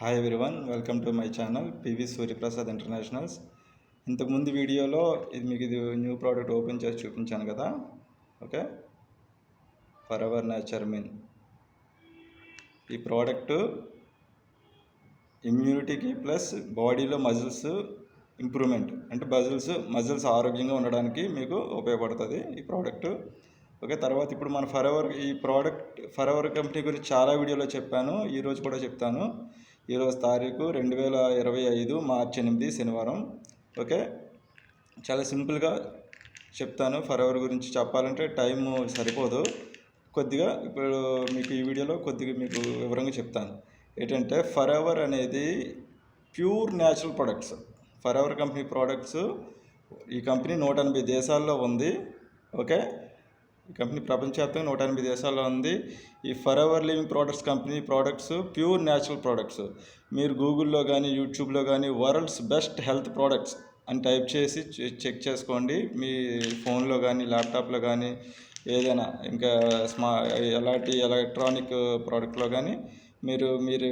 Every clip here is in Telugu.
Hi everyone welcome to my channel PV Suryaprasad internationals ఇంతకుముందు వీడియోలో ఇది మీకు ఇది న్యూ ప్రోడక్ట్ ఓపెన్ చేసి చూపించాను కదా. ఓకే ఫర్ ఎవర్ నేచర్ మిన్ ఈ ప్రోడక్ట్ ఇమ్యూనిటీకి ప్లస్ బాడీలో మజిల్స్ ఇంప్రూవ్మెంట్ అంటే మజిల్స్ మజిల్స్ ఆరోగ్యంగా ఉండడానికి మీకు ఉపయోగపడుతుంది ఈ ప్రోడక్ట్ ఓకే తర్వాత ఇప్పుడు మన ఫర్ ఎవర్ ఈ ప్రోడక్ట్ ఫర్ ఎవర్ కంపెనీ గురించి చాలా వీడియోలో చెప్పాను ఈరోజు కూడా చెప్తాను. ఈరోజు తారీఖు రెండు వేల ఇరవై ఐదు మార్చి ఎనిమిది శనివారం. ఓకే? చాలా సింపుల్గా చెప్తాను. ఫర్ అవర్ గురించి చెప్పాలంటే టైం సరిపోదు. కొద్దిగా ఇప్పుడు మీకు ఈ వీడియోలో కొద్దిగా మీకు వివరంగా చెప్తాను. ఏంటంటే ఫర్ ఎవర్ అనేది pure natural products. Forever company products ఈ కంపెనీ నూట ఎనభై దేశాల్లో ఉంది. ఓకే? ఈ కంపెనీ ప్రపంచవ్యాప్తంగా నూట ఎనభై దేశాల్లో ఉంది. ఈ Forever Living products company products pure natural products మీరు గూగుల్లో కానీ యూట్యూబ్లో కానీ వరల్డ్స్ బెస్ట్ హెల్త్ ప్రోడక్ట్స్ అని టైప్ చేసి చె- చెక్ చేసుకోండి. మీ ఫోన్లో కానీ ల్యాప్టాప్లో కానీ ఏదైనా ఇంకా స్మా ఎలాంటి ఎలక్ట్రానిక్ ప్రోడక్ట్లో కానీ మీరు మీరు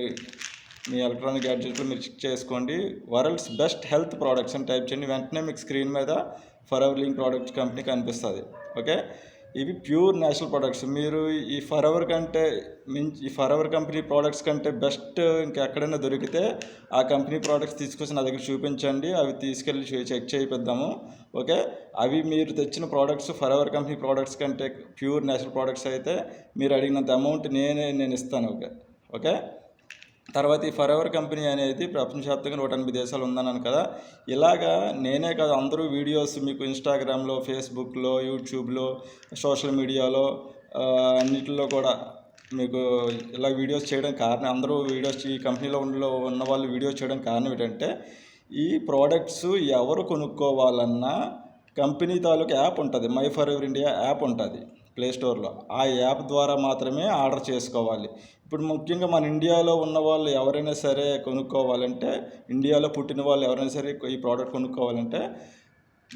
మీ ఎలక్ట్రానిక్ గ్యాడ్జెట్లో మీరు చెక్ చేసుకోండి. వరల్డ్స్ బెస్ట్ హెల్త్ ప్రోడక్ట్స్ అని టైప్ చేయండి. వెంటనే మీకు స్క్రీన్ మీద Forever link products company కనిపిస్తుంది. ఓకే ఇవి ప్యూర్ నేచురల్ ప్రొడక్ట్స్. మీరు ఈ ఫర్ ఎవర్ కంటే మించి ఈ ఫర్ ఎవర్ కంపెనీ ప్రోడక్ట్స్ కంటే బెస్ట్ ఇంకా ఎక్కడైనా దొరికితే ఆ కంపెనీ ప్రోడక్ట్స్ తీసుకొచ్చి నా దగ్గర చూపించండి. అవి తీసుకెళ్ళి చెక్ చేయిద్దాము ఓకే? అవి మీరు తెచ్చిన products Forever company products కంటే ప్యూర్ నేచురల్ ప్రోడక్ట్స్ అయితే మీరు అడిగినంత అమౌంట్ నేనే నేను ఇస్తాను. ఓకే? ఓకే? తర్వాత ఈ ఫర్ ఎవర్ కంపెనీ అనేది ప్రపంచవ్యాప్తంగా నూట ఎనభై దేశాలు ఉందన్నాను కదా. ఇలాగా నేనే కాదు అందరూ వీడియోస్ మీకు ఇన్స్టాగ్రామ్లో ఫేస్బుక్లో యూట్యూబ్లో సోషల్ మీడియాలో అన్నిటిలో కూడా మీకు ఇలా వీడియోస్ చేయడం కారణం అందరూ వీడియోస్ ఈ కంపెనీలో ఉన్న ఉన్న వాళ్ళు వీడియోస్ చేయడం కారణం ఏంటంటే ఈ ప్రోడక్ట్స్ ఎవరు కొనుక్కోవాలన్నా కంపెనీ తాలూకు యాప్ ఉంటుంది. My for ever India app ఉంటుంది ప్లే స్టోర్లో. ఆ యాప్ ద్వారా మాత్రమే ఆర్డర్ చేసుకోవాలి. ఇప్పుడు ముఖ్యంగా మన ఇండియాలో ఉన్న వాళ్ళు ఎవరైనా సరే కొనుక్కోవాలంటే ఇండియాలో పుట్టిన వాళ్ళు ఎవరైనా సరే ఈ ప్రోడక్ట్ కొనుక్కోవాలంటే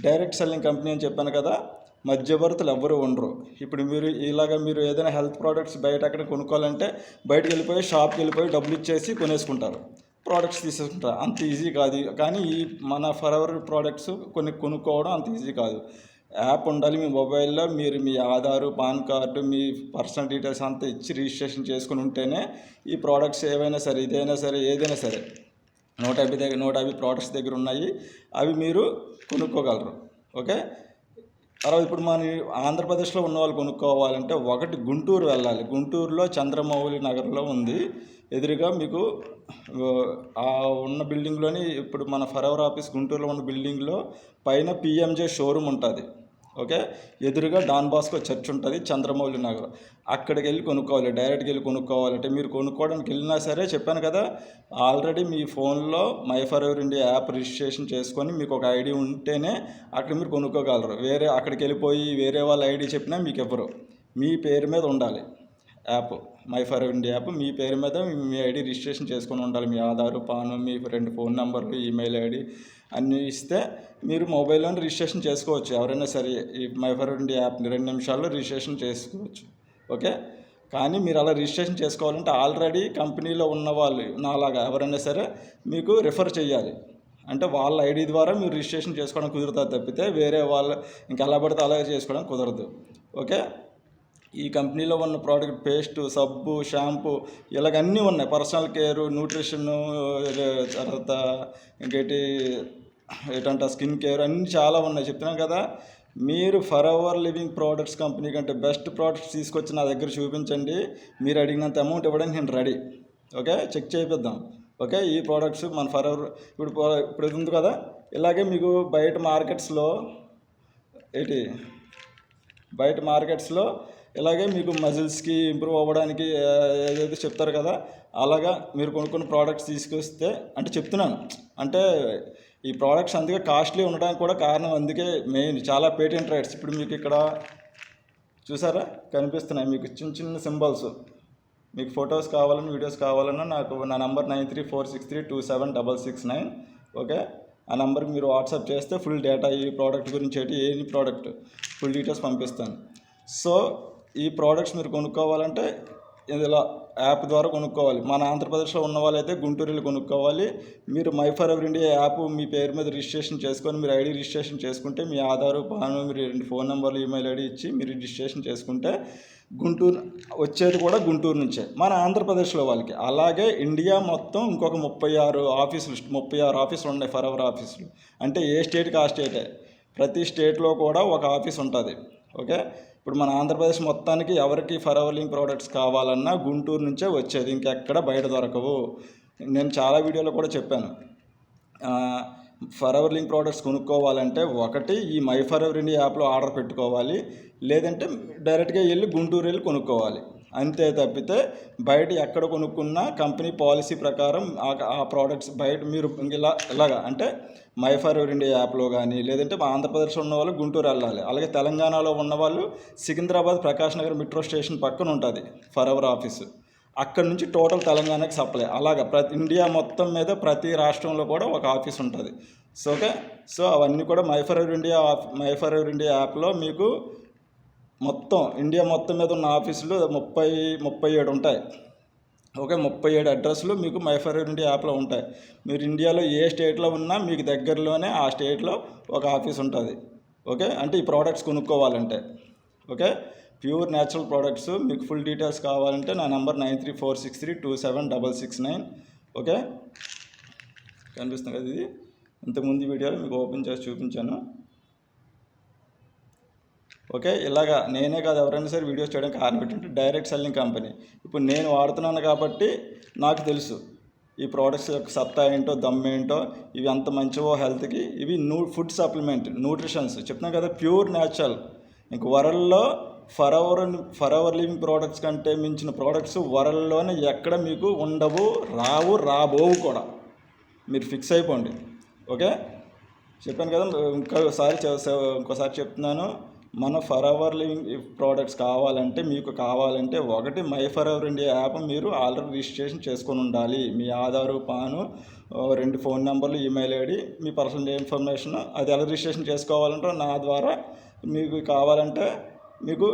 డైరెక్ట్ సెల్లింగ్ కంపెనీ అని చెప్పాను కదా మధ్యవర్తులు ఎవ్వరు ఉండరు. ఇప్పుడు మీరు ఇలాగ మీరు ఏదైనా హెల్త్ ప్రోడక్ట్స్ బయట అక్కడ కొనుక్కోవాలంటే బయటకు వెళ్ళిపోయి షాప్కి వెళ్ళిపోయి డబ్బులు ఇచ్చేసి కొనేసుకుంటారు. ప్రోడక్ట్స్ తీసేసుకుంటారు. అంత ఈజీ కాదు. కానీ ఈ మన ఫర్ ఎవర్ ప్రోడక్ట్స్ కొన్ని కొనుక్కోవడం అంత ఈజీ కాదు. యాప్ ఉండాలి మీ మొబైల్లో మీరు మీ ఆధారు పాన్ కార్డు మీ పర్సనల్ డీటెయిల్స్ అంతా ఇచ్చి రిజిస్ట్రేషన్ చేసుకుని ఉంటేనే ఈ ప్రోడక్ట్స్ ఏవైనా సరే ఇదైనా సరే ఏదైనా సరే నూట యాభై దగ్గర నూట యాభై ప్రోడక్ట్స్ దగ్గర ఉన్నాయి అవి మీరు కొనుక్కోగలరు. ఓకే? తర్వాత ఇప్పుడు మన ఆంధ్రప్రదేశ్లో ఉన్న వాళ్ళు కొనుక్కోవాలంటే ఒకటి గుంటూరు వెళ్ళాలి. గుంటూరులో చంద్రమౌళి నగర్లో ఉంది. ఎదురుగా మీకు ఆ ఉన్న బిల్డింగ్లోని ఇప్పుడు మన ఫరవర్ ఆఫీస్ గుంటూరులో ఉన్న బిల్డింగ్లో పైన పిఎంజే షోరూమ్ ఉంటుంది. ఓకే? ఎదురుగా డాన్ బాస్కో చర్చ్ ఉంటుంది చంద్రమౌళి నగర్. అక్కడికి వెళ్ళి కొనుక్కోవాలి డైరెక్ట్గా వెళ్ళి కొనుక్కోవాలంటే మీరు కొనుక్కోవడానికి వెళ్ళినా సరే చెప్పాను కదా ఆల్రెడీ మీ ఫోన్లో my Forever India app registration చేసుకొని మీకు ఒక ఐడి ఉంటేనే అక్కడ మీరు కొనుక్కోగలరు. వేరే అక్కడికి వెళ్ళిపోయి వేరే వాళ్ళ ఐడి చెప్పినా మీకు ఇవ్వరు. మీ పేరు మీద ఉండాలి app. My for India app మీ పేరు మీద మీ ఐడి రిజిస్ట్రేషన్ చేసుకొని ఉండాలి. మీ ఆధారు పాను మీ రెండు ఫోన్ నెంబర్లు ఈమెయిల్ ఐడి అన్నీ ఇస్తే మీరు మొబైల్లో రిజిస్ట్రేషన్ చేసుకోవచ్చు. ఎవరైనా సరే ఈ మై ఫర్ ఇండియా యాప్ని రెండు నిమిషాల్లో రిజిస్ట్రేషన్ చేసుకోవచ్చు. ఓకే? కానీ మీరు అలా రిజిస్ట్రేషన్ చేసుకోవాలంటే ఆల్రెడీ కంపెనీలో ఉన్న వాళ్ళు నాలాగా ఎవరైనా సరే మీకు రిఫర్ చేయాలి. అంటే వాళ్ళ ఐడి ద్వారా మీరు రిజిస్ట్రేషన్ చేసుకోవడం కుదురుతుంది తప్పితే వేరే వాళ్ళు ఇంకా ఎలా పడితే అలాగే చేసుకోవడం కుదరదు. ఓకే? ఈ కంపెనీలో ఉన్న ప్రోడక్ట్ పేస్ట్ సబ్బు షాంపూ ఇలాగన్నీ ఉన్నాయి. పర్సనల్ కేర్ న్యూట్రిషన్ తర్వాత ఇంకేటి ఏంటంటే స్కిన్ కేర్ అన్నీ చాలా ఉన్నాయి. చెప్తున్నాను కదా మీరు Forever living products company కంటే బెస్ట్ ప్రోడక్ట్స్ తీసుకొచ్చి నా దగ్గర చూపించండి. మీరు అడిగినంత అమౌంట్ ఇవ్వడానికి నేను రెడీ ఓకే చెక్ చేపిద్దాం. ఓకే ఈ ప్రోడక్ట్స్ మన ఫర్ అవర్ ఇప్పుడు ఇప్పుడు ఉంది కదా ఇలాగే మీకు బయట మార్కెట్స్లో ఏంటి? బయట మార్కెట్స్లో ఇలాగే మీకు మజిల్స్కి ఇంప్రూవ్ అవ్వడానికి ఏదైతే చెప్తారు కదా అలాగా మీరు కొనుక్కున్న ప్రోడక్ట్స్ తీసుకొస్తే అంటే చెప్తున్నాను. అంటే ఈ ప్రోడక్ట్స్ అందుకే కాస్ట్లీ ఉండడానికి కూడా కారణం అందుకే మెయిన్ చాలా పేటెంట్ రైట్స్ ఇప్పుడు మీకు ఇక్కడ చూసారా? కనిపిస్తున్నాయి. మీకు చిన్న చిన్న సింబల్స్ మీకు ఫొటోస్ కావాలన్నా వీడియోస్ కావాలన్నా నాకు నా number nine three four six three two seven double six nine okay ఆ నంబర్కి మీరు వాట్సాప్ చేస్తే ఫుల్ డేటా ఈ ప్రోడక్ట్ గురించి ఏంటి ఏ ప్రోడక్ట్ ఫుల్ డీటెయిల్స్ పంపిస్తాను. సో ఈ ప్రోడక్ట్స్ మీరు కొనుక్కోవాలంటే ఇలా యాప్ ద్వారా కొనుక్కోవాలి. మన ఆంధ్రప్రదేశ్లో ఉన్న వాళ్ళైతే గుంటూరులో కొనుక్కోవాలి. మీరు my for ever India app మీ పేరు మీద రిజిస్ట్రేషన్ చేసుకొని మీరు ఐడి రిజిస్ట్రేషన్ చేసుకుంటే మీ ఆధారు పాన్ మీరు రెండు ఫోన్ నెంబర్లు ఈమెయిల్ ఐడి ఇచ్చి మీరు రిజిస్ట్రేషన్ చేసుకుంటే గుంటూరు వచ్చేది కూడా గుంటూరు నుంచే. మన ఆంధ్రప్రదేశ్లో వాళ్ళకి. అలాగే ఇండియా మొత్తం ఇంకొక ముప్పై ఆరు ఆఫీసులు ముప్పై ఆరు ఆఫీసులు ఉన్నాయి ఫర్ ఎవర్ ఆఫీసులు. అంటే ఏ స్టేట్కి ఆ స్టేటే. ప్రతి స్టేట్లో కూడా ఒక ఆఫీస్ ఉంటుంది. ఓకే? ఇప్పుడు మన ఆంధ్రప్రదేశ్ మొత్తానికి ఎవరికి ఫర్ ప్రోడక్ట్స్ కావాలన్నా గుంటూరు నుంచే వచ్చేది. ఇంకెక్కడ బయట దొరకవు. నేను చాలా వీడియోలో కూడా చెప్పాను. ఫర్ లింక్ ప్రోడక్ట్స్ కొనుక్కోవాలంటే ఒకటి ఈ మై ఫర్ ఇండియా యాప్లో ఆర్డర్ పెట్టుకోవాలి. లేదంటే డైరెక్ట్గా వెళ్ళి గుంటూరు వెళ్ళి కొనుక్కోవాలి. అంతే తప్పితే బయట ఎక్కడ కొనుక్కున్నా కంపెనీ పాలసీ ప్రకారం ఆ- ఆ ప్రోడక్ట్స్ బయట మీరు ఇలా ఇలాగా అంటే మై ఫర్ ఎవర్ ఇండియా యాప్లో కానీ లేదంటే మా ఆంధ్రప్రదేశ్లో ఉన్న వాళ్ళు గుంటూరు వెళ్ళాలి. అలాగే తెలంగాణలో ఉన్న వాళ్ళు సికింద్రాబాద్ ప్రకాష్ నగర్ మెట్రో స్టేషన్ పక్కన ఉంటుంది ఫర్ అవర్ ఆఫీసు. అక్కడ నుంచి టోటల్ తెలంగాణకి సప్లై. అలాగా ప్రతి ఇండియా మొత్తం మీద ప్రతి రాష్ట్రంలో కూడా ఒక ఆఫీస్ ఉంటుంది. So okay? సో అవన్నీ కూడా my Forever India my Forever India యాప్లో మీకు మొత్తం ఇండియా మొత్తం మీద ఉన్న ఆఫీసులు ముప్పై ముప్పై ఏడు ఉంటాయి. ఓకే ముప్పై ఏడు అడ్రస్లు మీకు మై ఫర్ ఇండియా యాప్లో ఉంటాయి. మీరు ఇండియాలో ఏ స్టేట్లో ఉన్నా మీకు దగ్గరలోనే ఆ స్టేట్లో ఒక ఆఫీస్ ఉంటుంది. ఓకే అంటే ఈ ప్రోడక్ట్స్ కొనుక్కోవాలంటే. ఓకే ప్యూర్ న్యాచురల్ ప్రోడక్ట్స్ మీకు ఫుల్ డీటెయిల్స్ కావాలంటే నా number nine three four six three two seven double six nine. Okay కనిపిస్తుంది కదా ఇది? ఇంతకుముందు వీడియోలో మీకు ఓపెన్ చేసి చూపించాను. ఓకే? ఇలాగా నేనే కాదు ఎవరైనా సరే వీడియోస్ చేయడానికి కారణం ఏంటంటే డైరెక్ట్ సెల్లింగ్ కంపెనీ. ఇప్పుడు నేను వాడుతున్నాను కాబట్టి నాకు తెలుసు ఈ ప్రోడక్ట్స్ యొక్క సత్తా ఏంటో దమ్ ఏంటో ఇవి ఎంత మంచివో హెల్త్కి. ఇవి నూ ఫుడ్ సప్లిమెంట్ న్యూట్రిషన్స్. చెప్తున్నాను కదా ప్యూర్ న్యాచురల్. ఇంక వరల్డ్లో Forever Forever living products కంటే మించిన ప్రోడక్ట్స్ వరల్డ్లోనే ఎక్కడ మీకు ఉండవు రావు రాబోవు కూడా. మీరు ఫిక్స్ అయిపోండి. ఓకే? చెప్పాను కదా ఇంకోసారి ఇంకోసారి చెప్తున్నాను. మన ఫర్ అవర్ లివింగ్ ప్రోడక్ట్స్ కావాలంటే మీకు కావాలంటే ఒకటి my Forever India app మీరు ఆల్రెడీ రిజిస్ట్రేషన్ చేసుకొని ఉండాలి. మీ ఆధారు పాను రెండు ఫోన్ నెంబర్లు ఈమెయిల్ ఐడి మీ పర్సనల్ ఇన్ఫర్మేషన్ అది ఎలా రిజిస్ట్రేషన్ చేసుకోవాలంటే నా ద్వారా మీకు కావాలంటే మీకు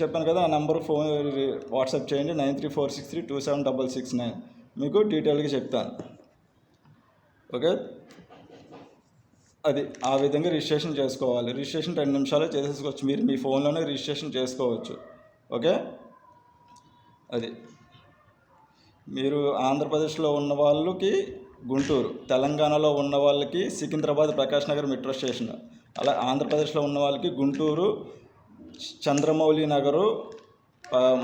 చెప్పాను కదా ఆ నెంబర్ ఫోన్ వాట్సాప్ చేయండి nine three four six three two seven double six nine. మీకు డీటెయిల్గా చెప్తాను. ఓకే? అది ఆ విధంగా రిజిస్ట్రేషన్ చేసుకోవాలి. రిజిస్ట్రేషన్ రెండు నిమిషాలు చేసేసుకోవచ్చు. మీరు మీ ఫోన్లోనే రిజిస్ట్రేషన్ చేసుకోవచ్చు. ఓకే? అది. మీరు ఆంధ్రప్రదేశ్లో ఉన్న వాళ్ళకి గుంటూరు తెలంగాణలో ఉన్న వాళ్ళకి సికింద్రాబాద్ ప్రకాష్ నగర్ మెట్రో స్టేషన్. అలా ఆంధ్రప్రదేశ్లో ఉన్న వాళ్ళకి గుంటూరు చంద్రమౌళి నగరు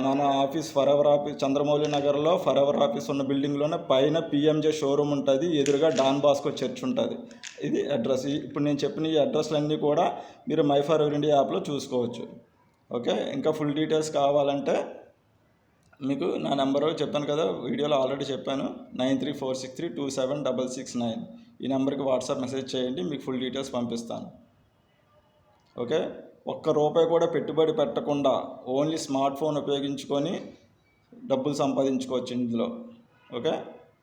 మన ఆఫీస్ ఫర్ ఆఫీస్ చంద్రమౌళి నగర్లో ఫర్ ఆఫీస్ ఉన్న బిల్డింగ్లోనే పైన పిఎంజే షోరూమ్ ఉంటుంది. ఎదురుగా డాన్ బాస్కో చర్చ్ ఉంటుంది. ఇది అడ్రస్. ఇప్పుడు నేను చెప్పిన ఈ అడ్రస్లన్నీ కూడా మీరు మై ఫర్ ఇండియా యాప్లో చూసుకోవచ్చు. ఓకే? ఇంకా ఫుల్ డీటెయిల్స్ కావాలంటే మీకు నా నెంబరు చెప్పాను కదా వీడియోలో ఆల్రెడీ చెప్పాను. Nine three four six three two seven double six nine. ఈ నెంబర్కి వాట్సాప్ మెసేజ్ చేయండి మీకు ఫుల్ డీటెయిల్స్ పంపిస్తాను. ఓకే? ఒక్క రూపాయి కూడా పెట్టుబడి పెట్టకుండా ఓన్లీ స్మార్ట్ ఫోన్ ఉపయోగించుకొని డబ్బులు సంపాదించుకోవచ్చు ఇందులో ఓకే?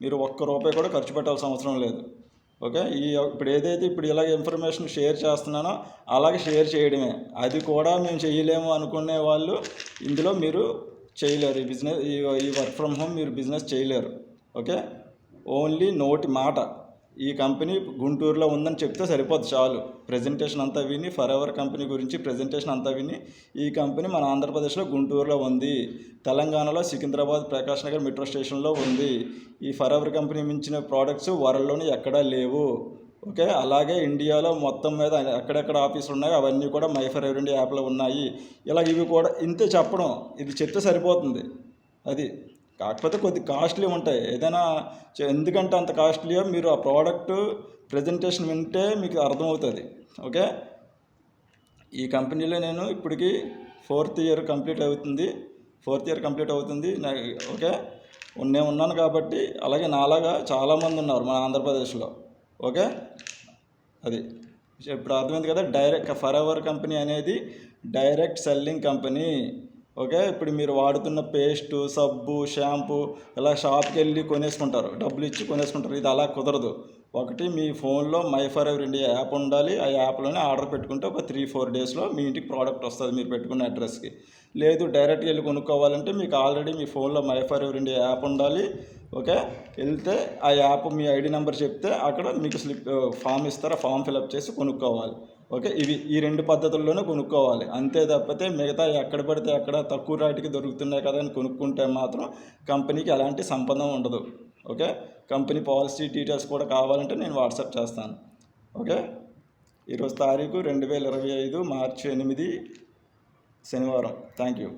మీరు ఒక్క రూపాయి కూడా ఖర్చు పెట్టాల్సిన అవసరం లేదు ఓకే? ఈ ఇప్పుడు ఏదైతే ఇప్పుడు ఇలాగ ఇన్ఫర్మేషన్ షేర్ చేస్తున్నానో అలాగే షేర్ చేయడమే. అది కూడా మేము చేయలేము అనుకునే వాళ్ళు ఇందులో మీరు చేయలేరు. ఈ బిజినెస్ ఈ ఈ వర్క్ ఫ్రమ్ హోమ్ మీరు బిజినెస్ చేయలేరు ఓకే? ఓన్లీ నోటి మాట. ఈ కంపెనీ గుంటూరులో ఉందని చెప్తే సరిపోద్ది చాలు. ప్రజెంటేషన్ అంతా విని ఫర్ ఎవర్ కంపెనీ గురించి ప్రజెంటేషన్ అంతా విని ఈ కంపెనీ మన ఆంధ్రప్రదేశ్లో గుంటూరులో ఉంది. తెలంగాణలో సికింద్రాబాద్ ప్రకాష్ నగర్ మెట్రో స్టేషన్లో ఉంది. ఈ ఫర్ ఎవర్ కంపెనీ మించిన ప్రోడక్ట్స్ వరల్డ్లోనే ఎక్కడా లేవు. ఓకే? అలాగే ఇండియాలో మొత్తం మీద ఎక్కడెక్కడ ఆఫీసులు ఉన్నాయో అవన్నీ కూడా మై ఫర్ ఎవర్ ఇండియా యాప్లో ఉన్నాయి. ఇలా ఇవి కూడా ఇంతే చెప్పడం ఇది చెప్తే సరిపోతుంది. అది. కాకపోతే కొద్ది కాస్ట్లీ ఉంటాయి. ఏదైనా ఎందుకంటే అంత కాస్ట్లీయో మీరు ఆ ప్రోడక్ట్ ప్రజెంటేషన్ వింటే మీకు అర్థమవుతుంది. ఓకే? ఈ కంపెనీలో నేను ఇప్పటికి ఫోర్త్ ఇయర్ కంప్లీట్ అవుతుంది. ఫోర్త్ ఇయర్ కంప్లీట్ అవుతుంది. ఓకే? నేను ఉన్నాను కాబట్టి అలాగే నాలాగా చాలామంది ఉన్నారు మన ఆంధ్రప్రదేశ్లో. ఓకే? అది. ఇప్పుడు అర్థమైంది కదా? డైరెక్ట్ ఫర్ ఎవర్ కంపెనీ అనేది డైరెక్ట్ సెల్లింగ్ కంపెనీ. ఓకే? ఇప్పుడు మీరు వాడుతున్న పేస్టు సబ్బు షాంపూ ఇలా షాప్కి వెళ్ళి కొనేసుకుంటారు. డబ్బులు ఇచ్చి కొనేసుకుంటారు. ఇది అలా కుదరదు. ఒకటి మీ ఫోన్లో my for ever India app ఉండాలి. ఆ యాప్లోనే ఆర్డర్ పెట్టుకుంటే ఒక త్రీ ఫోర్ డేస్లో మీ ఇంటికి ప్రోడక్ట్ వస్తుంది మీరు పెట్టుకున్న అడ్రస్కి. లేదు డైరెక్ట్గా వెళ్ళి కొనుక్కోవాలంటే మీకు ఆల్రెడీ మీ ఫోన్లో my for ever India app ఉండాలి. ఓకే? వెళ్తే ఆ యాప్ మీ ఐడి నెంబర్ చెప్తే అక్కడ మీకు స్లిప్ ఫామ్ ఇస్తారు. ఆ ఫామ్ ఫిలప్ చేసి కొనుక్కోవాలి. ఓకే ఇవి ఈ రెండు పద్ధతుల్లోనే కొనుక్కోవాలి. అంతే తప్పితే మిగతా ఎక్కడ పడితే ఎక్కడ తక్కువ రేటుకి దొరుకుతున్నాయి కదా అని కొనుక్కుంటే మాత్రం కంపెనీకి ఎలాంటి సంబంధం ఉండదు. ఓకే కంపెనీ పాలసీ డీటెయిల్స్ కూడా కావాలంటే నేను వాట్సాప్ చేస్తాను. ఓకే ఈరోజు తారీఖు రెండు వేల ఇరవై ఐదు మార్చి ఎనిమిది శనివారం. Thank you